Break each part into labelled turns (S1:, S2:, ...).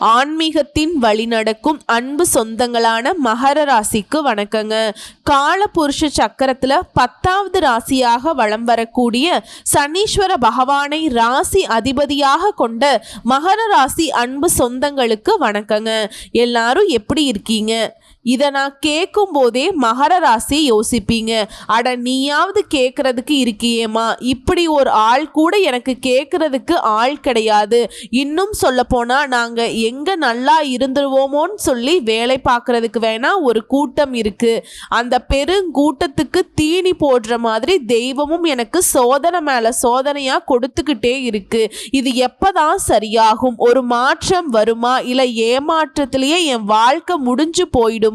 S1: ஆன்மீகத்தின் வழிநடக்கும் அன்பு சொந்தங்களான மகர ராசிக்கு வணக்கங்க. காலபுருஷ சக்கரத்துல பத்தாவது ராசியாக வலம் வரக்கூடிய சனீஸ்வர பகவானை ராசி அதிபதியாக கொண்ட மகர ராசி அன்பு சொந்தங்களுக்கு வணக்கங்க. எல்லாரும் எப்படி இருக்கீங்க? இதை நான் கேட்கும் போதே மகர ராசி யோசிப்பீங்க. அட நீயாவது கேட்கறதுக்கு இருக்கியேம்மா. இப்படி ஒரு ஆள் கூட எனக்கு கேட்கறதுக்கு ஆள் கிடையாது. இன்னும் சொல்ல போனா நாங்க எங்க நல்லா இருந்துருவோமோன்னு சொல்லி வேலை பார்க்கறதுக்கு வேணா ஒரு கூட்டம் இருக்கு. அந்த பெருங்கூட்டத்துக்கு தீனி போடுற மாதிரி தெய்வமும் எனக்கு சோதனை மேல சோதனையா கொடுத்துக்கிட்டே இருக்கு. இது எப்பதான் சரியாகும்? ஒரு மாற்றம் வருமா? இல்ல ஏமாற்றத்திலேயே என் வாழ்க்கை முடிஞ்சு போயிடும்?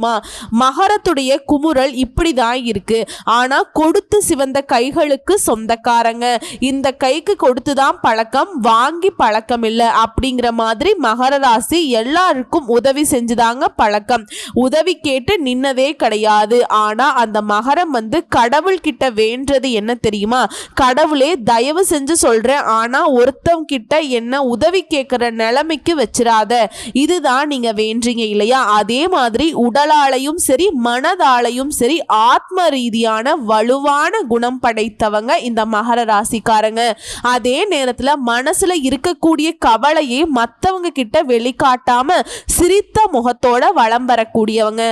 S1: மகரத்துடைய குமுறல் இப்படி தான் இருக்கு. ஆனா கொடுத்து சிவந்த கைகளுக்கு சொந்தக்காரங்க. இந்த கைக்கு கொடுத்து தான் பழக்கம் வாங்கி பழக்கம் இல்லை. அப்படிங்கிற மாதிரி மகர ராசி எல்லாருக்கும் உதவி செஞ்சுதாங்க பழக்கம். உதவி கேட்டு நின்னதே கிடையாது. ஆனா அந்த மகரம் வந்து கடவுள் கிட்ட வேண்டது என்ன தெரியுமா? கடவுளே தயவு செஞ்சு சொல்றேன். ஆனா ஒருத்தவங்க கிட்ட என்ன உதவி கேட்கிற நிலைமைக்கு வச்சிடாத இதுதான் நீங்க வேண்டீங்க இல்லையா? அதே மாதிரி உடலாலையும் சரி மனதாலையும் சரி ஆத்ம ரீதியான வலுவான குணம் படைத்தவங்க இந்த மகர ராசிக்காரங்க. அதே நேரத்தில் மனசுல இருக்கக்கூடிய கவலையை மற்றவங்க கிட்ட வெளிக்காட்டாம சிரித்த முகத்தோட வளம் வரக்கூடியவங்க.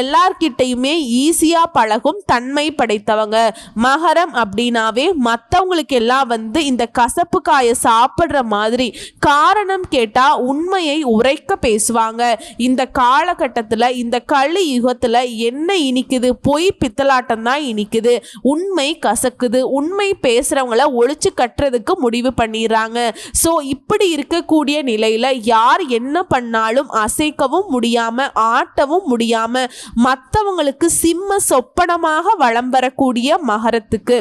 S1: எல்லார்கிட்டையுமே ஈஸியா பழகும் தன்மை படைத்தவங்க. மகரம் அப்படின்னாவே மற்றவங்களுக்கு எல்லாம் வந்து இந்த கசப்பு காயை சாப்பிட்ற மாதிரி காரணம் கேட்டா உண்மையை உரைக்க பேசுவாங்க. இந்த காலகட்டத்தில் இந்த கலி யுகத்தில் என்ன இனிக்குது? பொய் பித்தலாட்டம் தான் இனிக்குது. உண்மை கசக்குது. உண்மை பேசுகிறவங்கள ஒழிச்சு கட்டுறதுக்கு முடிவு பண்ணிடுறாங்க. ஸோ இப்படி இருக்கக்கூடிய நிலையில் யார் என்ன பண்ணாலும் அசைக்கவும் முடியாமல் ஆட்டவும் முடியாமல் மற்றவங்களுக்கு சிம்ம சொப்பனமாக வளம் வரக்கூடிய மகரத்துக்கு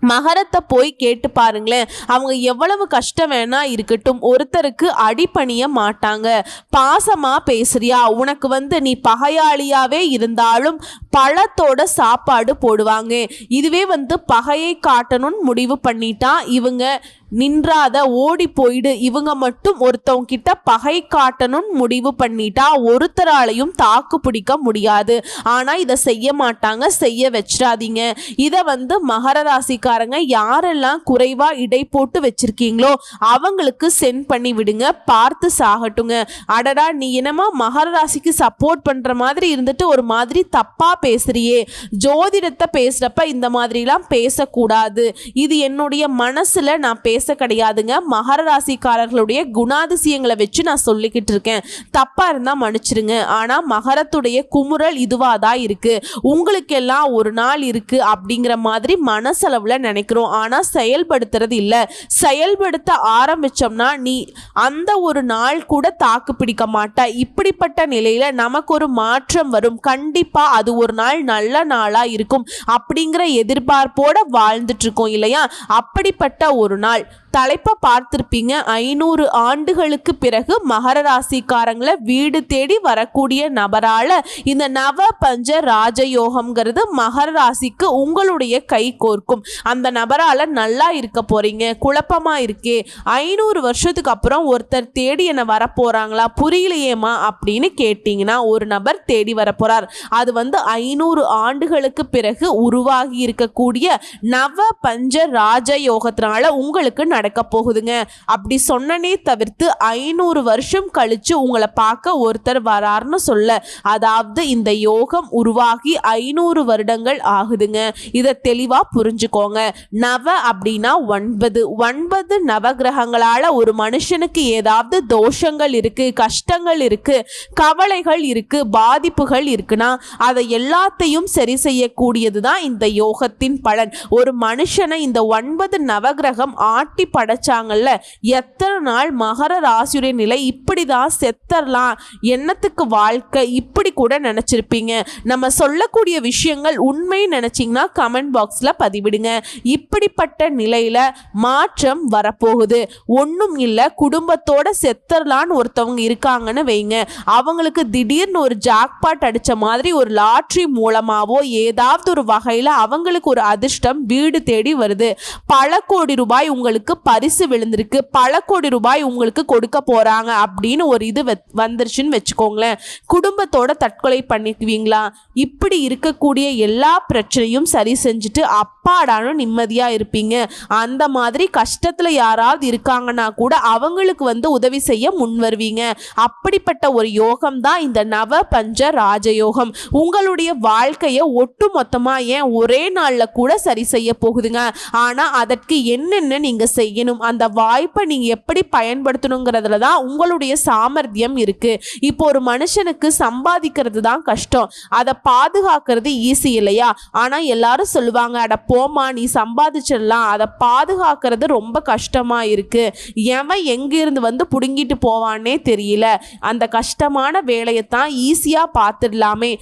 S1: மகரத்தை போய் கேட்டு பாருங்களேன். அவங்க எவ்வளவு கஷ்டம் வேணா இருக்கட்டும் ஒருத்தருக்கு அடிபணிய மாட்டாங்க. பாசமா பேசுறியா? உனக்கு வந்து நீ பகையாளியாவே இருந்தாலும் பழத்தோட சாப்பாடு போடுவாங்க. இதுவே வந்து பகையை காட்டணும்னு முடிவு பண்ணிட்டா இவங்க நின்றாத ஓடி போயிடு. இவங்க மட்டும் ஒருத்தவங்க கிட்ட பகை காட்டணும்னு முடிவு பண்ணிட்டா ஒருத்தராலையும் தாக்கு பிடிக்க முடியாது. ஆனால் இதை செய்ய மாட்டாங்க. செய்ய வச்சிடாதீங்க. இதை வந்து மகர ராசிக்காரங்க யாரெல்லாம் குறைவாக இடை போட்டு வச்சிருக்கீங்களோ அவங்களுக்கு சென்ட் பண்ணி விடுங்க. பார்த்து சாகட்டுங்க. அடடா நீ என்னமா மகர ராசிக்கு சப்போர்ட் பண்ணுற மாதிரி இருந்துட்டு ஒரு மாதிரி தப்பாக பேசுறியே. ஜோதிடத்தை பேசுகிறப்ப இந்த மாதிரிலாம் பேசக்கூடாது. இது என்னுடைய மனசில் நான் பேச பேச கிடையாதுங்க மகர ராசிக்காரர்களுடைய குணாதிசயங்களை வச்சு நான் சொல்லிக்கிட்டு இருக்கேன். தப்பா இருந்தா மன்னிச்சிருங்க. ஆனா மகரத்துடைய குமுறல் இதுவா தான் இருக்கு. உங்களுக்கெல்லாம் ஒரு நாள் இருக்கு அப்படிங்கிற மாதிரி மனசளவுல நினைக்கிறோம். ஆனா செயல்படுத்துறது இல்லை. செயல்படுத்த ஆரம்பிச்சோம்னா நீ அந்த ஒரு நாள் கூட தாக்கு பிடிக்க மாட்ட. இப்படிப்பட்ட நிலையில நமக்கு ஒரு மாற்றம் வரும். கண்டிப்பா அது ஒரு நாள் நல்ல நாளா இருக்கும். அப்படிங்கிற எதிர்பார்ப்போட வாழ்ந்துட்டு இருக்கோம் இல்லையா? அப்படிப்பட்ட ஒரு நாள். like தலைப்பை பார்த்துருப்பீங்க. ஐநூறு ஆண்டுகளுக்கு பிறகு மகர ராசிக்காரங்களை வீடு தேடி வரக்கூடிய நபரால இந்த நவ பஞ்ச ராஜயோகம்ங்கிறது மகர ராசிக்கு உங்களுடைய கை கோர்க்கும். அந்த நபரால நல்லா இருக்க போறீங்க குழப்பமா இருக்கே. ஐநூறு வருஷத்துக்கு அப்புறம் ஒருத்தர் தேடி என்ன வரப்போறாங்களா புரியலையேம்மா அப்படின்னு கேட்டிங்கன்னா ஒரு நபர் தேடி வரப்போறார். அது வந்து ஐநூறு ஆண்டுகளுக்கு பிறகு உருவாகி இருக்கக்கூடிய நவ பஞ்ச ராஜயோகத்தினால உங்களுக்கு நடக்க போகுதுங்க. அப்படி சொன்னனே தவிர்த்து ஐநூறு வருஷம் கழிச்சு உங்களை பார்க்க ஒருத்தர் வராருன்னு சொல்ல. அதாவது இந்த யோகம் உருவாகி ஐநூறு வருடங்கள் ஆகுதுங்க. இதை தெளிவா புரிஞ்சுக்கோங்க. நவ அப்படின்னா ஒன்பது. ஒன்பது நவகிரகங்களால ஒரு மனுஷனுக்கு ஏதாவது தோஷங்கள் இருக்கு கஷ்டங்கள் இருக்கு கவலைகள் இருக்கு பாதிப்புகள் இருக்குன்னா அதை எல்லாத்தையும் சரி செய்யக்கூடியது தான் இந்த யோகத்தின் பலன். ஒரு மனுஷனை இந்த ஒன்பது நவகிரகம் ஆட்டி படைச்சாங்கல்ல எத்தனை நாள் மகர ராசியுடைய நிலை இப்படி தான் செத்தரலாம் என்னத்துக்கு வாழ்க்கை இப்படி கூட நினச்சிருப்பீங்க? நம்ம சொல்லக்கூடிய விஷயங்கள் உண்மை நினச்சிங்கன்னா கமெண்ட் பாக்ஸில் பதிவிடுங்க. இப்படிப்பட்ட நிலையில் மாற்றம் வரப்போகுது. ஒன்றும் இல்லை குடும்பத்தோட செத்தரலான்னு ஒருத்தவங்க இருக்காங்கன்னு வைங்க. அவங்களுக்கு திடீர்னு ஒரு ஜாக்பாட் அடித்த மாதிரி ஒரு லாட்ரி மூலமாகவோ ஏதாவது ஒரு வகையில் அவங்களுக்கு ஒரு அதிர்ஷ்டம் வீடு தேடி வருது. பல கோடி ரூபாய் உங்களுக்கு பரிசு விழுந்திருக்கு. பல கோடி ரூபாய் உங்களுக்கு கொடுக்க போறாங்க அப்படின்னு ஒரு இது வந்துருச்சுன்னு வச்சுக்கோங்களேன். குடும்பத்தோட தற்கொலை பண்ணிக்குவீங்களா? இப்படி இருக்கக்கூடிய எல்லா பிரச்சனையும் சரி செஞ்சுட்டு அப்பாடான நிம்மதியா இருப்பீங்க. அந்த மாதிரி கஷ்டத்துல யாராவது இருக்காங்கன்னா கூட அவங்களுக்கு வந்து உதவி செய்ய முன் வருவீங்க. அப்படிப்பட்ட ஒரு யோகம் தான் இந்த நவ பஞ்ச ராஜயோகம். உங்களுடைய வாழ்க்கையை ஒட்டு மொத்தமா ஏன் ஒரே நாள்ல கூட சரி செய்ய போகுதுங்க. ஆனா அதற்கு என்னென்ன நீங்க எனும் அந்த வாய்ப்பை நீங்கள் எப்படி பயன்படுத்தணுங்கிறதுல தான் உங்களுடைய சாமர்த்தியம் இருக்குது இப்போ ஒரு மனுஷனுக்கு சம்பாதிக்கிறது தான் கஷ்டம். அதை பாதுகாக்கிறது ஈஸி இல்லையா? ஆனால் எல்லாரும் சொல்லுவாங்க அட போமா நீ சம்பாதிச்சிடலாம். அதை பாதுகாக்கிறது ரொம்ப கஷ்டமாக இருக்குது எவன் எங்கிருந்து வந்து பிடுங்கிட்டு போவான்னே தெரியல. அந்த கஷ்டமான வேலையைத்தான் ஈஸியாக பார்த்துடலாமே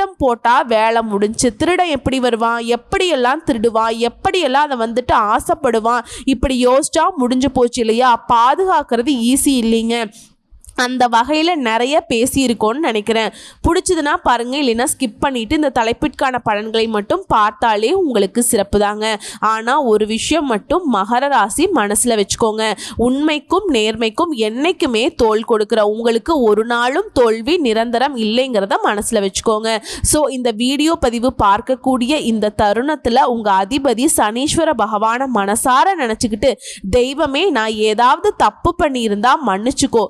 S1: திட்டம் போட்டால் வேலை முடிஞ்சு திருடன் எப்படி வருவான்? எப்படியெல்லாம் திருடுவான்? எப்படியெல்லாம் அதை வந்துட்டு ஆசைப்படுவான்? இப்படி யோசிச்சா முடிஞ்சு போச்சு இல்லையா? பாதுகாக்கிறது ஈஸி இல்லைங்க. அந்த வகையில் நிறைய பேசியிருக்கோன்னு நினைக்கிறேன். பிடிச்சதுன்னா பாருங்கள் இல்லைன்னா ஸ்கிப் பண்ணிவிட்டு இந்த தலைப்பிற்கான பலன்களை மட்டும் பார்த்தாலே உங்களுக்கு சிறப்பு தாங்க ஆனால் ஒரு விஷயம் மட்டும் மகர ராசி மனசில் வச்சுக்கோங்க. உண்மைக்கும் நேர்மைக்கும் என்னைக்குமே தோல் கொடுக்குற உங்களுக்கு ஒரு நாளும் தோல்வி நிரந்தரம் இல்லைங்கிறத மனசில் வச்சுக்கோங்க. ஸோ இந்த வீடியோ பதிவு பார்க்கக்கூடிய இந்த தருணத்தில் உங்கள் அதிபதி சனீஸ்வர பகவானை மனசார நினச்சிக்கிட்டு தெய்வமே நான் ஏதாவது தப்பு பண்ணியிருந்தா மன்னிச்சுக்கோ.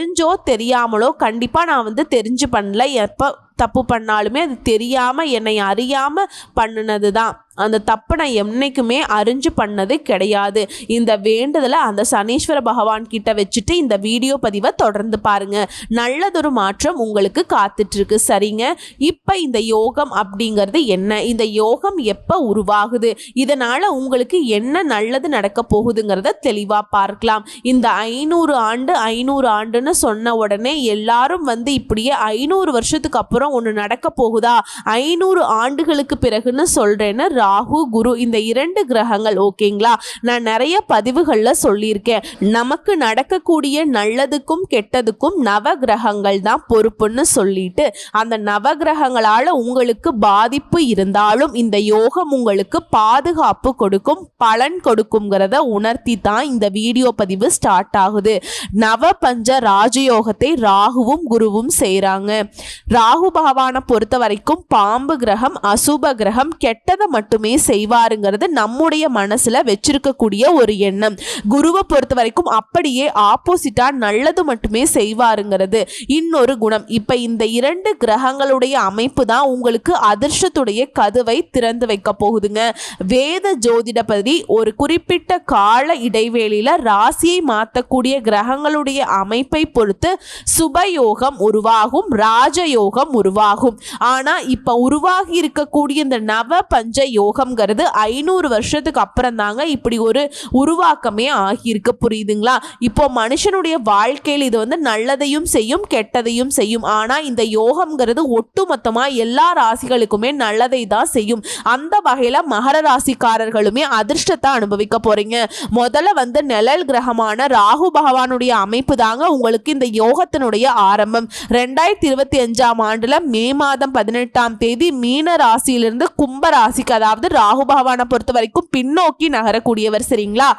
S1: தெரிஞ்சோ தெரியாமலோ கண்டிப்பாக நான் வந்து தெரிஞ்சு பண்ணல எப்போ தப்பு பண்ணாலுமே அது தெரியாமல் என்னை அறியாமல் பண்ணினது தான் அந்த தப்பை நான் என்னைக்குமே அறிஞ்சு பண்ணது கிடையாது. இந்த வேண்டுதலை அந்த சனீஸ்வர பகவான் கிட்ட வச்சுட்டு இந்த வீடியோ பதிவை தொடர்ந்து பாருங்க. நல்லதொரு மாற்றம் உங்களுக்கு காத்துட்ருக்கு. சரிங்க? இப்போ இந்த யோகம் அப்படிங்கிறது என்ன? இந்த யோகம் எப்போ உருவாகுது? இதனால் உங்களுக்கு என்ன நல்லது நடக்க போகுதுங்கிறத தெளிவாக பார்க்கலாம். இந்த ஐநூறு ஆண்டு ஐநூறு ஆண்டுன்னு சொன்ன உடனே எல்லாரும் வந்து இப்படியே ஐநூறு வருஷத்துக்கு அப்புறம் ஒன்று நடக்க போகுதா? ஐநூறு ஆண்டுகளுக்கு பிறகுன்னு சொல்கிறேன்னு ராகு குரு இந்த இரண்டு கிரகங்கள் ஓகேங்களா? நான் நிறைய பதிவுகளில் சொல்லியிருக்கேன். நமக்கு நடக்கக்கூடிய நல்லதுக்கும் கெட்டதுக்கும் நவ கிரகங்கள் தான் பொறுப்புன்னு சொல்லிட்டு அந்த நவ கிரகங்களால் உங்களுக்கு பாதிப்பு இருந்தாலும் இந்த யோகம் உங்களுக்கு பாதுகாப்பு கொடுக்கும் பலன் கொடுக்குங்கிறத உணர்த்தி தான் இந்த வீடியோ பதிவு ஸ்டார்ட் ஆகுது. நவ பஞ்ச ராஜயோகத்தை ராகுவும் குருவும் செய்கிறாங்க ராகு பகவானை பொறுத்த வரைக்கும் பாம்பு கிரகம் அசுப கிரகம் கெட்டதை மட்டுமே செய்வாருங்கிறது நம்முடைய மனசுல வச்சிருக்கக்கூடிய ஒரு எண்ணம். குருவை பொறுத்த வரைக்கும் அப்படியே ஆப்போசிட்டா நல்லது மட்டுமே செய்வாருங்கிறது இன்னொரு குணம். இப்ப இந்த இரண்டு கிரகங்களுடைய அமைப்பு தான் உங்களுக்கு அதிர்ஷ்டத்துடைய கதவை திறந்து வைக்க போகுதுங்க. வேத ஜோதிடபதி ஒரு குறிப்பிட்ட கால இடைவேளையில ராசியை மாற்றக்கூடிய கிரகங்களுடைய அமைப்பை பொறுத்து சுபயோகம் உருவாகும் ராஜயோகம் உருவாகும். வாகும் ஆனால் இப்போ உருவாகி இருக்கக்கூடிய இந்த நவ பஞ்ச யோகம்ங்கிறது ஐநூறு வருஷத்துக்கு அப்புறம் தாங்க இப்படி ஒரு உருவாக்கமே ஆகியிருக்கு. புரியுதுங்களா? இப்போ மனுஷனுடைய வாழ்க்கையில் இது வந்து நல்லதையும் செய்யும் கெட்டதையும் செய்யும். ஆனால் இந்த யோகம்ங்கிறது ஒட்டுமொத்தமாக எல்லா ராசிகளுக்குமே நல்லதை தான் செய்யும். அந்த வகையில் மகர ராசிக்காரர்களுமே அதிர்ஷ்டத்தை அனுபவிக்க போறீங்க. முதல்ல வந்து நிழல் கிரகமான ராகு பகவானுடைய அமைப்பு தாங்க உங்களுக்கு இந்த யோகத்தினுடைய ஆரம்பம். ரெண்டாயிரத்தி இருபத்தி அஞ்சாம் ஆண்டுல மே மாதம் பதினெட்டாம் தேதி மீன ராசியிலிருந்து கும்ப ராசிக்கு அதாவது ராகு பகவானை பொறுத்த வரைக்கும் பின்னோக்கி நகரக்கூடியவர் சரிங்களா?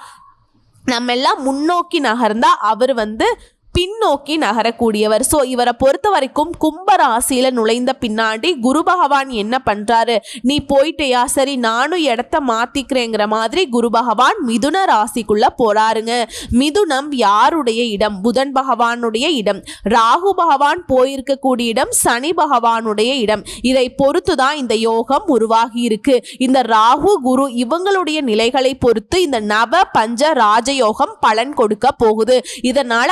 S1: நம்ம எல்லாம் முன்னோக்கி நகர்ந்தா அவர் வந்து பின்னோக்கி நகரக்கூடியவர். ஸோ இவரை பொறுத்த வரைக்கும் கும்பராசியில நுழைந்த பின்னாடி குரு பகவான் என்ன பண்றாரு? நீ போயிட்டேயா? சரி நானும் இடத்த மாத்திக்கிறேங்கிற மாதிரி குரு பகவான் மிதுன ராசிக்குள்ள போறாருங்க. மிதுனம் யாருடைய இடம்? புதன் பகவானுடைய இடம். ராகு பகவான் போயிருக்கக்கூடிய இடம் சனி பகவானுடைய இடம். இதை பொறுத்து தான் இந்த யோகம் உருவாகி இருக்கு இந்த ராகு குரு இவங்களுடைய நிலைகளை பொறுத்து இந்த நவ பஞ்ச ராஜயோகம் பலன் கொடுக்க போகுது. இதனால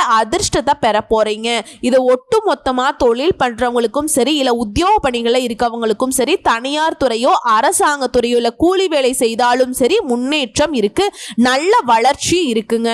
S1: அதிர்ஷ்டத்தை பெற போறீங்க. இதை ஒட்டு மொத்தமாக தொழில் பண்ணுறவங்களுக்கும் சரி இல்லை உத்தியோக பணிகளில் இருக்கவங்களுக்கும் சரி தனியார் துறையோ அரசாங்க துறையோ கூலி வேலை செய்தாலும் சரி முன்னேற்றம் இருக்கு. நல்ல வளர்ச்சி இருக்குங்க.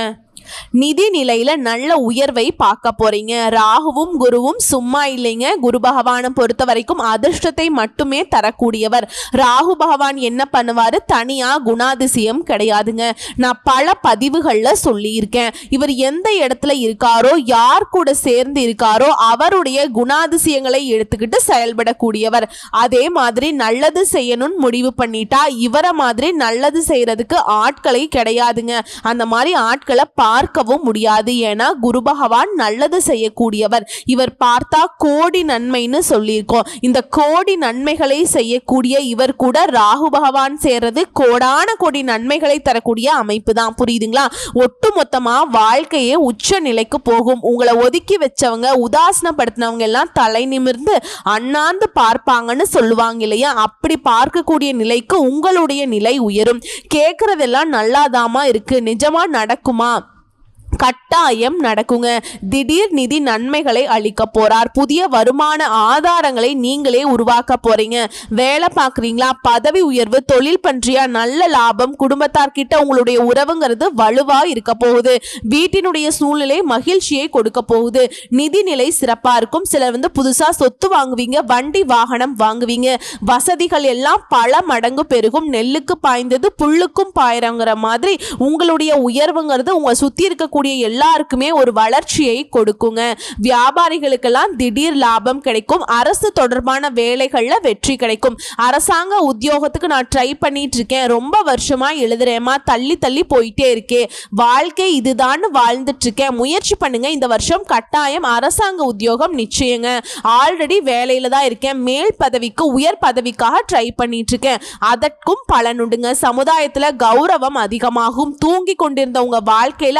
S1: நிதி நிலையில நல்ல உயர்வை பார்க்க போறீங்க. ராகுவும் குருவும் சும்மா இல்லைங்க. குரு பகவானை பொறுத்த வரைக்கும் அதிர்ஷ்டத்தை மட்டுமே தரக்கூடியவர். ராகு பகவான் என்ன பண்ணுவாரு? தனியா குணாதிசயம் கிடையாதுங்க. நான் பல பதிவுகள்ல சொல்லியிருக்கேன். இவர் எந்த இடத்துல இருக்காரோ யார் கூட சேர்ந்து இருக்காரோ அவருடைய குணாதிசயங்களை எடுத்துக்கிட்டு செயல்படக்கூடியவர். அதே மாதிரி நல்லது செய்யணும்னு முடிவு பண்ணிட்டா இவரை மாதிரி நல்லது செய்யறதுக்கு ஆட்களை கிடையாதுங்க. அந்த மாதிரி ஆட்களை பார்க்கவும் முடியாது. ஏன்னா குரு பகவான் நல்லது செய்யக்கூடியவர். இவர் பார்த்தா கோடி நன்மைன்னு சொல்லியிருக்கோம். இந்த கோடி நன்மைகளை செய்யக்கூடிய இவர் கூட ராகு பகவான் சேர்றது கோடான கோடி நன்மைகளை தரக்கூடிய அமைப்பு தான் புரியுதுங்களா? ஒட்டு மொத்தமா வாழ்க்கையே உச்ச நிலைக்கு போகும். உங்களை ஒதுக்கி வச்சவங்க உதாசனப்படுத்தினவங்க எல்லாம் தலை நிமிர்ந்து அண்ணாந்து பார்ப்பாங்கன்னு சொல்லுவாங்க இல்லையா? அப்படி பார்க்கக்கூடிய நிலைக்கு உங்களுடைய நிலை உயரும். கேட்கறதெல்லாம் நல்லாதாமா இருக்கு. நிஜமா நடக்குமா? கட்டாயம் நடக்குங்க. திடீர் நிதி நன்மைகளை அளிக்க போறார். புதிய வருமான ஆதாரங்களை நீங்களே உருவாக்க போறீங்க. வேலை பார்க்குறீங்களா? பதவி உயர்வு தொழில் பன்றியா நல்ல லாபம் குடும்பத்தார்கிட்ட உங்களுடைய உறவுங்கிறது வலுவா இருக்க போகுது. வீட்டினுடைய சூழ்நிலை மகிழ்ச்சியை கொடுக்க போகுது. நிதி நிலை சிறப்பா இருக்கும். சிலர் வந்து புதுசா சொத்து வாங்குவீங்க வண்டி வாகனம் வாங்குவீங்க. வசதிகள் எல்லாம் பல மடங்கு பெருகும். நெல்லுக்கு பாய்ந்தது புல்லுக்கும் பாயிரங்கிற மாதிரி உங்களுடைய உயர்வுங்கிறது உங்க சுத்தி இருக்கக்கூடிய எல்லாருக்குமே ஒரு வளர்ச்சியை கொடுக்குங்க. வியாபாரிகளுக்கெல்லாம் திடீர் லாபம் கிடைக்கும். அரசு தொடர்பான வேலைகளில் வெற்றி கிடைக்கும். அரசாங்க உத்தியோகத்துக்கு நான் ட்ரை பண்ணிட்டு இருக்கேன் ரொம்ப வருஷமா எழுதுறேமா தள்ளி தள்ளி போயிட்டே இருக்கே. வாழ்க்கை இதுதான் வாழ்ந்துட்டு இருக்கேன் முயற்சி பண்ணுங்க. இந்த வருஷம் கட்டாயம் அரசாங்க உத்தியோகம் நிச்சயங்க. ஆல்ரெடி வேலையில தான் இருக்கேன். மேல் பதவிக்கு உயர் பதவிக்காக ட்ரை பண்ணிட்டு இருக்கேன் அதற்கும் பலனுண்டுங்க சமுதாயத்தில் கௌரவம் அதிகமாகும். தூங்கி கொண்டிருந்த உங்க வாழ்க்கையில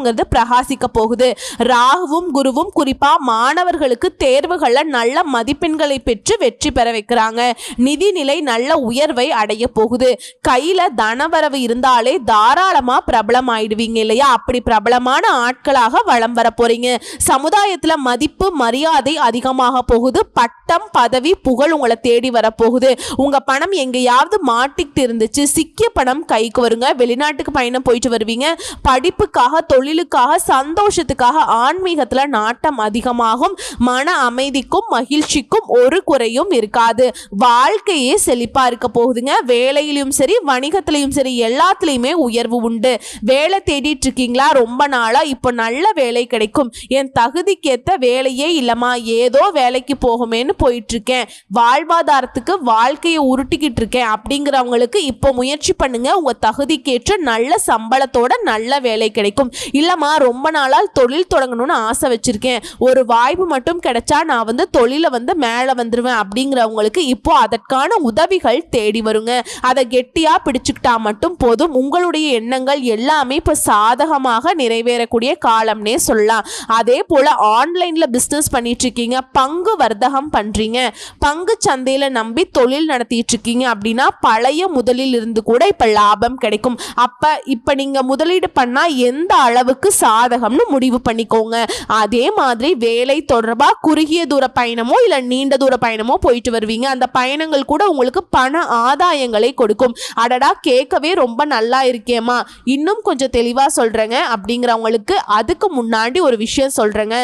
S1: அதிர்ஷ்டங்கிறது பிரகாசிக்க போகுது. ராகுவும் குருவும் குறிப்பா மாணவர்களுக்கு தேர்வுகள்ல நல்ல மதிப்பெண்களை பெற்று வெற்றி பெற வைக்கிறாங்க. நிதிநிலை நல்ல உயர்வை அடைய போகுது. கையில தனவரவு இருந்தாலே தாராளமா பிரபலம் ஆயிடுவீங்க இல்லையா? அப்படி பிரபலமான ஆட்களாக வலம் வர போறீங்க. சமுதாயத்துல மதிப்பு மரியாதை அதிகமாக போகுது. பட்டம் பதவி புகழ் உங்களை தேடி வரப்போகுது உங்க பணம் எங்கேயாவது மாட்டிக்கிட்டு இருந்துச்சு. சிக்கிய பணம் கைக்கு வருங்க. வெளிநாட்டுக்கு பயணம் போயிட்டு வருவீங்க. படிப்புக்காக தொழில் தொழிலுக்காக சந்தோஷத்துக்காக ஆன்மீகத்தில் நாட்டம் அதிகமாகும். மன அமைதிக்கும் மகிழ்ச்சிக்கும் ஒரு குறையும் இருக்காது. வாழ்க்கையே செழிப்பாக இருக்க போகுதுங்க. வேலையிலும் சரி வணிகத்திலையும் சரி எல்லாத்துலேயுமே உயர்வு உண்டு. வேலை தேடிட்டு இருக்கீங்களா? ரொம்ப நாளாக இப்போ நல்ல வேலை கிடைக்கும். என் தகுதிக்கேற்ற வேலையே இல்லைம்மா. ஏதோ வேலைக்கு போகுமேன்னு போயிட்டுருக்கேன். வாழ்வாதாரத்துக்கு வாழ்க்கையை உருட்டிக்கிட்டு இருக்கேன் அப்படிங்கிறவங்களுக்கு இப்போ முயற்சி பண்ணுங்க. உங்கள் தகுதிக்கேற்ற நல்ல சம்பளத்தோட நல்ல வேலை கிடைக்கும். இல்லைம்மா ரொம்ப நாளால் தொழில் தொடங்கணும்னு ஆசை வச்சுருக்கேன். ஒரு வாய்ப்பு மட்டும் கிடைச்சா நான் வந்து தொழிலை வந்து மேலே வந்துடுவேன் அப்படிங்கிறவங்களுக்கு இப்போ அதற்கான உதவிகள் தேடி வருங்க. அதை கெட்டியாக பிடிச்சுக்கிட்டா மட்டும் போதும். உங்களுடைய எண்ணங்கள் எல்லாமே இப்போ சாதகமாக நிறைவேறக்கூடிய காலம்னே சொல்லலாம். அதே போல் ஆன்லைனில் பிஸ்னஸ் பண்ணிட்டு இருக்கீங்க பங்கு வர்த்தகம் பண்ணுறீங்க பங்கு சந்தையில் நம்பி தொழில் நடத்திட்டு இருக்கீங்க அப்படின்னா பழைய முதலில் இருந்து கூட இப்போ லாபம் கிடைக்கும். அப்போ இப்போ நீங்கள் முதலீடு பண்ணால் எந்த அளவு அளவுக்கு சாதகம்னு முடிவு பண்ணிக்கோங்க. அதே மாதிரி வேலை தொடர்பாக குறுகிய தூர பயணமோ இல்லை நீண்ட தூர பயணமோ போயிட்டு வருவீங்க. அந்த பயணங்கள் கூட உங்களுக்கு பண ஆதாயங்களை கொடுக்கும். அடடா கேட்கவே ரொம்ப நல்லா இருக்கேம்மா. இன்னும் கொஞ்சம் தெளிவாக சொல்கிறேங்க அப்படிங்கிறவங்களுக்கு அதுக்கு முன்னாடி ஒரு விஷயம் சொல்கிறேங்க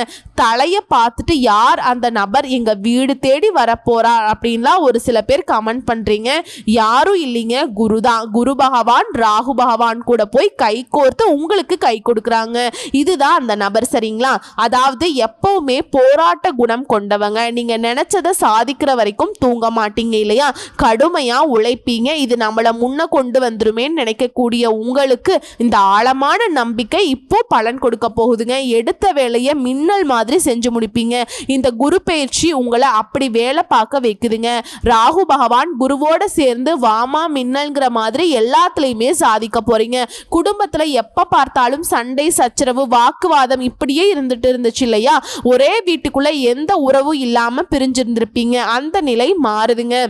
S1: தலையை பார்த்துட்டு யார் அந்த நபர் எங்கள் வீடு தேடி வரப்போறா அப்படின்லாம் ஒரு சில பேர் கமெண்ட் பண்ணுறீங்க யாரும் இல்லைங்க. குரு தான் குரு பகவான் ராகு பகவான் கூட போய் கை கோர்த்து உங்களுக்கு கை கொடுக்குறாங்க இதுதான் அந்த நபர் சரிங்களா? அதாவது எப்பவுமே போராட்ட குணம் கொண்டவங்க. நீங்க நினைச்சதை சாதிக்கிற வரைக்கும் தூங்க மாட்டீங்க இல்லையா? கடுமையா உழைப்பீங்க. இது நம்மளை முன்ன கொண்டு வந்துருமேன்னு நினைக்கக்கூடிய உங்களுக்கு இந்த ஆழமான நம்பிக்கை இப்போ பலன் கொடுக்க போகுதுங்க. எடுத்த வேலையை மின்னல் மாதிரி செஞ்சு முடிப்பீங்க. இந்த குரு பயிற்சி உங்களை அப்படி வேலை பார்க்க வைக்குதுங்க. ராகு பகவான் குருவோட சேர்ந்து வாமா மின்னல்ங்கிற மாதிரி எல்லாத்துலேயுமே சாதிக்க போறீங்க. குடும்பத்துல எப்ப பார்த்தாலும் சண்டை சச்சரவு வாக்குவாதம் இப்படியே இருந்துட்டு இருந்துச்சு இல்லையா? ஒரே வீட்டுக்குள்ள எந்த உறவும் இல்லாம பிரிஞ்சிருந்திருப்பீங்க. அந்த நிலை மாறுதுங்க.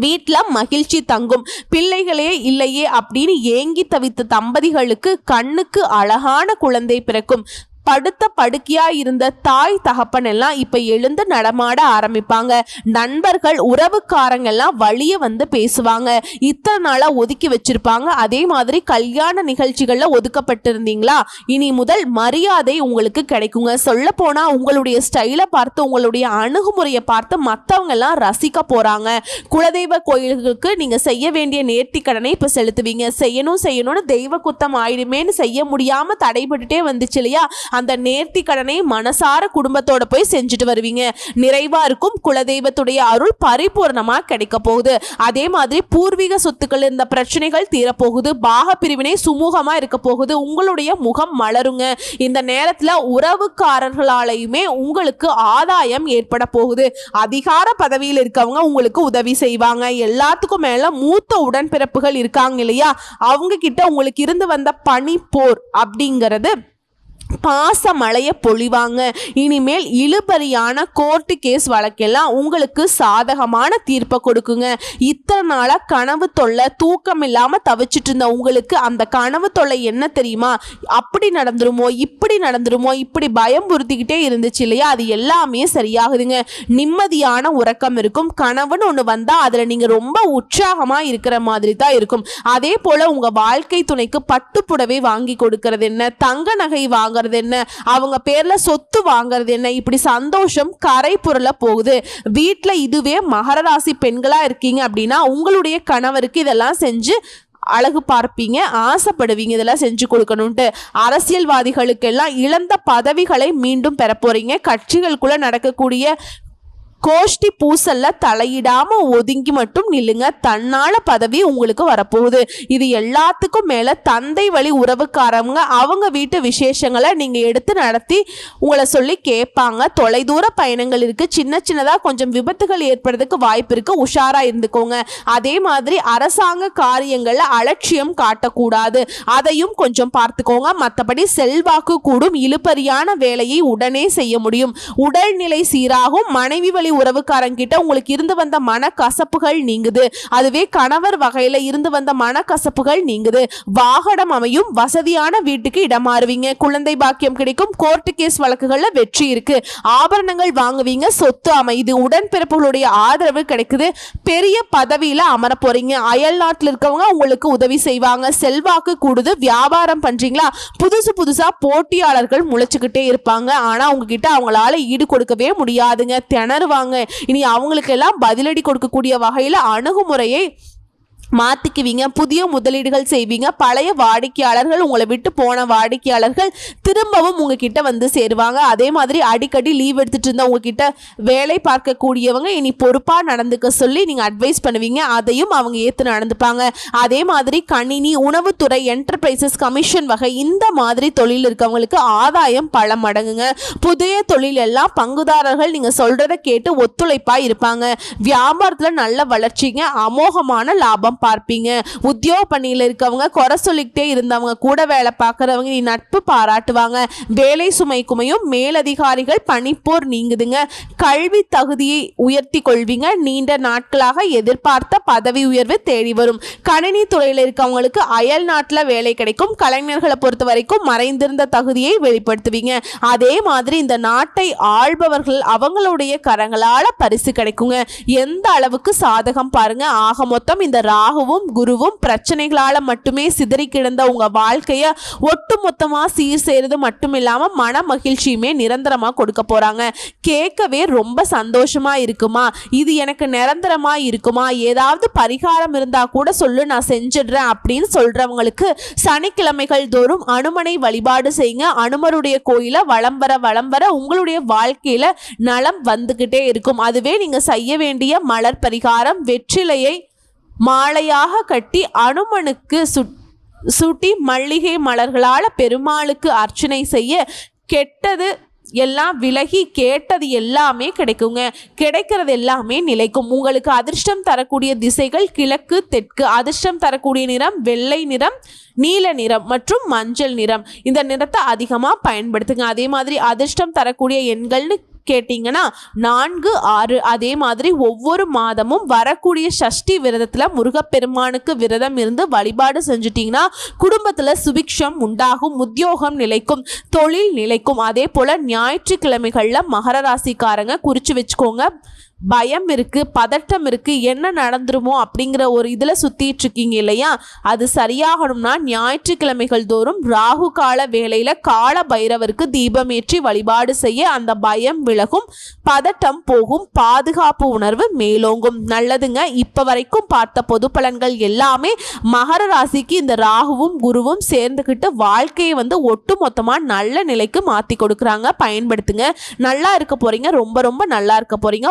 S1: வீட்டில் மகிழ்ச்சி தங்கும். பிள்ளைகளே இல்லையே அப்படின்னு ஏங்கி தவித்த தம்பதிகளுக்கு கண்ணுக்கு அழகான குழந்தை பிறக்கும். படுத்த படுக்கையா இருந்த தாய் தகப்பன் எல்லாம் இப்ப எழுந்து நடமாட ஆரம்பிப்பாங்க. நண்பர்கள் உறவுக்காரங்க எல்லாம் வழிய வந்து பேசுவாங்க. இத்தனை நாளா ஒதுக்கி வச்சிருப்பாங்க. அதே மாதிரி கல்யாண நிகழ்ச்சிகள்ல ஒதுக்கப்பட்டிருந்தீங்களா? இனி முதல் மரியாதை உங்களுக்கு கிடைக்குங்க. சொல்ல போனா உங்களுடைய ஸ்டைலை பார்த்து உங்களுடைய அணுகுமுறையை பார்த்து மற்றவங்க எல்லாம் ரசிக்க போறாங்க. குலதெய்வ கோயில்களுக்கு நீங்க செய்ய வேண்டிய நேர்த்தி கடனை இப்ப செலுத்துவீங்க. செய்யணும் செய்யணும்னு தெய்வ குத்தம் ஆயிடுமேன்னு செய்ய முடியாம தடைபட்டுட்டே வந்துச்சு இல்லையா? அந்த நேர்த்தி கடனை மனசார குடும்பத்தோட போய் செஞ்சுட்டு வருவீங்க. நிறைவா இருக்கும் குலதெய்வத்துடைய அருள் பரிபூர்ணமா கிடைக்க போகுது. அதே மாதிரி பூர்வீக சொத்துக்கள் இந்த பிரச்சனைகள் தீரப்போகுது. பாக பிரிவினை சுமூகமா இருக்க போகுது. உங்களுடைய முகம் மலருங்க. இந்த நேரத்துல உறவுக்காரர்களாலையுமே உங்களுக்கு ஆதாயம் ஏற்பட போகுது. அதிகார பதவியில் இருக்கவங்க உங்களுக்கு உதவி செய்வாங்க. எல்லாத்துக்கும் மேல மூத்த உடன்பிறப்புகள் இருக்காங்க இல்லையா? அவங்க கிட்ட உங்களுக்கு இருந்து வந்த பனி போர் அப்படிங்கிறது பாச மழைய பொழிவாங்க. இனிமேல் இழுபறியான கோர்ட்டு கேஸ் வழக்கெல்லாம் உங்களுக்கு சாதகமான தீர்ப்பை கொடுக்குங்க. இத்தனை நாளாக கனவு தொல்லை தூக்கம் இல்லாமல் தவிச்சிட்டு இருந்த உங்களுக்கு அந்த கனவு தொல்லை என்ன தெரியுமா? அப்படி நடந்துருமோ இப்படி நடந்துருமோ இப்படி பயம் புறுத்திக்கிட்டே இருந்துச்சு இல்லையா? அது எல்லாமே சரியாகுதுங்க. நிம்மதியான உறக்கம் இருக்கும். கனவுன்னு ஒன்று வந்தால் அதில் நீங்கள் ரொம்ப உற்சாகமாக இருக்கிற மாதிரி தான் இருக்கும். அதே போல் உங்கள் வாழ்க்கை துணைக்கு பட்டுப்புடவை வாங்கி கொடுக்கறது என்ன? தங்க நகை வாங்குறது என்ன? அவங்க பேர்ல சொத்து வாங்குறது என்ன? இப்படி சந்தோஷம் கரை புரள போகுது. வீட்டில் இதுவே மகர ராசி பெண்களா இருக்கீங்க அப்படின்னா உங்களுடைய கணவருக்கு இதெல்லாம் செஞ்சு அழகு பார்ப்பீங்க ஆசைப்படுவீங்க இதெல்லாம் செஞ்சு கொடுக்கணுன்ட்டு அரசியல்வாதிகளுக்கெல்லாம் இழந்த பதவிகளை மீண்டும் பெற போறீங்க கட்சிகளுக்குள்ள நடக்கக்கூடிய கோஷ்டி பூசல்ல தலையிடாம ஒதுங்கி மட்டும் நில்லுங்க. தன்னால பதவி உங்களுக்கு வரப்போகுது. இது எல்லாத்துக்கும் மேல தந்தை வழி உறவுக்காரவங்க அவங்க வீட்டு விசேஷங்களை நீங்க எடுத்து நடத்தி உங்களை சொல்லி கேட்பாங்க. தொலைதூர பயணங்கள் இருக்கு. சின்ன சின்னதா கொஞ்சம் விபத்துகள் ஏற்படுறதுக்கு வாய்ப்பு இருக்கு. உஷாரா இருந்துக்கோங்க. அதே மாதிரி அரசாங்க காரியங்கள்ல அலட்சியம் காட்டக்கூடாது. அதையும் கொஞ்சம் பார்த்துக்கோங்க. மற்றபடி செல்வாக்கு கூடும். இழுபறியான வேலையை உடனே செய்ய முடியும். உடல்நிலை சீராகும். மனைவி வழி உறவுக்காரங்கிட்ட உங்களுக்கு இருந்து வந்த மனக்கசப்புகள் நீங்குது. அதுவே கணவர் வகையில இருந்து வந்த மனக்கசப்புகள் நீங்குது. வாகனம் அமையும் வசதியான வீட்டுக்கு இடமாறுவீங்க. குழந்தை பாக்கியம் கிடைக்கும். கோர்ட்டு கேஸ் வழக்குகள்ல வெற்றி இருக்கு. ஆபரணங்கள் வாங்குவீங்க. சொத்து அமையுது. உடன்பிறப்புகளுடைய ஆதரவு கிடைக்குது. பெரிய பதவியில அமர போறீங்க. அயல் நாட்டில் இருக்கவங்க உங்களுக்கு உதவி செய்வாங்க. செல்வாக்கு கூடுது. வியாபாரம் பண்றீங்களா? புதுசு புதுசா போட்டியாளர்கள் முளைச்சுக்கிட்டே இருப்பாங்க. ஆனா உங்ககிட்ட அவங்களால ஈடு கொடுக்கவே முடியாதுங்க. திணறுவாங்க. இனி அவங்களுக்கெல்லாம் பதிலடி கொடுக்கக்கூடிய வகையில் அணுகுமுறையை மாற்றிக்குவீங்க புதிய முதலீடுகள் செய்வீங்க பழைய வாடிக்கையாளர்கள் உங்களை விட்டு போன வாடிக்கையாளர்கள் திரும்பவும் உங்ககிட்ட வந்து சேருவாங்க. அதே மாதிரி அடிக்கடி லீவ் எடுத்துட்டு இருந்த உங்ககிட்ட வேலை பார்க்கக்கூடியவங்க இனி பொறுப்பாக நடந்துக்க சொல்லி நீங்கள் அட்வைஸ் பண்ணுவீங்க. அதையும் அவங்க ஏற்று நடந்துப்பாங்க. அதே மாதிரி கணினி உணவுத்துறை என்டர்பிரைசஸ் கமிஷன் வகை இந்த மாதிரி தொழில் இருக்கவங்களுக்கு ஆதாயம் பல மடங்குங்க. புதிய தொழில் எல்லாம் பங்குதாரர்கள் நீங்கள் சொல்கிறத கேட்டு ஒத்துழைப்பாக இருப்பாங்க. வியாபாரத்தில் நல்ல வளர்ச்சிங்க அமோகமான லாபம் பார்ப்பீங்க. உத்தியோக பணியில் இருக்கவங்க குறை சொல்லிக்கிட்டே இருந்தவங்க கூட வேலை பார்க்குறவங்க நீ நட்பு பாராட்டுவாங்க. வேலை சுமை குமையும் மேலதிகாரிகள் பணிப்போர் நீங்குதுங்க. கல்வி தகுதியை உயர்த்தி கொள்வீங்க. நீண்ட நாட்களாக எதிர்பார்த்த பதவி உயர்வு தேடி வரும். கணினி துறையில் இருக்கவங்களுக்கு அயல் நாட்டில் வேலை கிடைக்கும். கலைஞர்களை பொறுத்த வரைக்கும் மறைந்திருந்த தகுதியை வெளிப்படுத்துவீங்க. அதே மாதிரி இந்த நாட்டை ஆள்பவர்கள் அவங்களுடைய கரங்களால் பரிசு கிடைக்குங்க. எந்த அளவுக்கு சாதகம் பாருங்க. ஆக மொத்தம் இந்த ராகுவும் குருவும் பிரச்சனைகளால மட்டுமே சிதறி கிடந்த உங்க வாழ்க்கைய ஒட்டுமொத்தமா சீர் செய்யறது மட்டும் இல்லாம மன மகிழ்ச்சியுமே நிரந்தரமா கொடுக்க போறாங்க. கேட்கவே ரொம்ப சந்தோஷமா இருக்குமா? இது எனக்கு நிரந்தரமா இருக்குமா? ஏதாவது பரிகாரம் இருந்தா கூட சொல்லு நான் செஞ்சிடுறேன் அப்படின்னு சொல்றவங்களுக்கு சனிக்கிழமைகள் தோறும் அனுமனை வழிபாடு செய்யுங்க. அனுமருடைய கோயில வளம் வர வளம் வர உங்களுடைய வாழ்க்கையில நலம் வந்துகிட்டே இருக்கும். அதுவே நீங்க செய்ய வேண்டிய மலர் பரிகாரம் வெற்றிலையை மாலையாக கட்டி அனுமனுக்கு சுட் சுட்டி மல்லிகை மலர்களால் பெருமாளுக்கு அர்ச்சனை செய்ய கெட்டது எல்லாம் விலகி கேட்டது எல்லாமே கிடைக்குங்க. கிடைக்கிறது எல்லாமே நிலைக்கும். உங்களுக்கு அதிர்ஷ்டம் தரக்கூடிய திசைகள் கிழக்கு தெற்கு. அதிர்ஷ்டம் தரக்கூடிய நிறம் வெள்ளை நிறம் நீல நிறம் மற்றும் மஞ்சள் நிறம். இந்த நிறத்தை அதிகமாக பயன்படுத்துங்க. அதே மாதிரி அதிர்ஷ்டம் தரக்கூடிய எண்கள்னு கேட்டிங்கன்னா நான்கு ஆறு அதே மாதிரி ஒவ்வொரு மாதமும் வரக்கூடிய சஷ்டி விரதத்தில் முருகப்பெருமானுக்கு விரதம் இருந்து வழிபாடு செஞ்சுட்டிங்கன்னா குடும்பத்தில் சுபிக்ஷம் உண்டாகும் உத்தியோகம் நிலைக்கும் தொழில் நிலைக்கும். அதே போல் ஞாயிற்றுக்கிழமைகளில் மகர ராசிக்காரங்க குறித்து வச்சுக்கோங்க. பயம் இருக்குது பதட்டம் இருக்குது என்ன நடந்துருமோ அப்படிங்கிற ஒரு இதில் சுத்திட்டு இருக்கீங்க இல்லையா? அது சரியாகணும்னா ஞாயிற்றுக்கிழமைகள் தோறும் ராகு கால வேலையில் கால பைரவருக்கு தீபமேற்றி வழிபாடு செய்ய அந்த பயம் விலகும் பதட்டம் போகும் பாதுகாப்பு உணர்வு மேலோங்கும். நல்லதுங்க. இப்போ வரைக்கும் பார்த்த பொது பலன்கள் எல்லாமே மகர ராசிக்கு இந்த ராகுவும் குருவும் சேர்ந்துக்கிட்டு வாழ்க்கையை வந்து ஒட்டுமொத்தமாக நல்ல நிலைக்கு மாற்றி கொடுக்குறாங்க. பயன்படுத்துங்க. நல்லா இருக்க போகிறீங்க ரொம்ப ரொம்ப நல்லா இருக்க போறீங்க.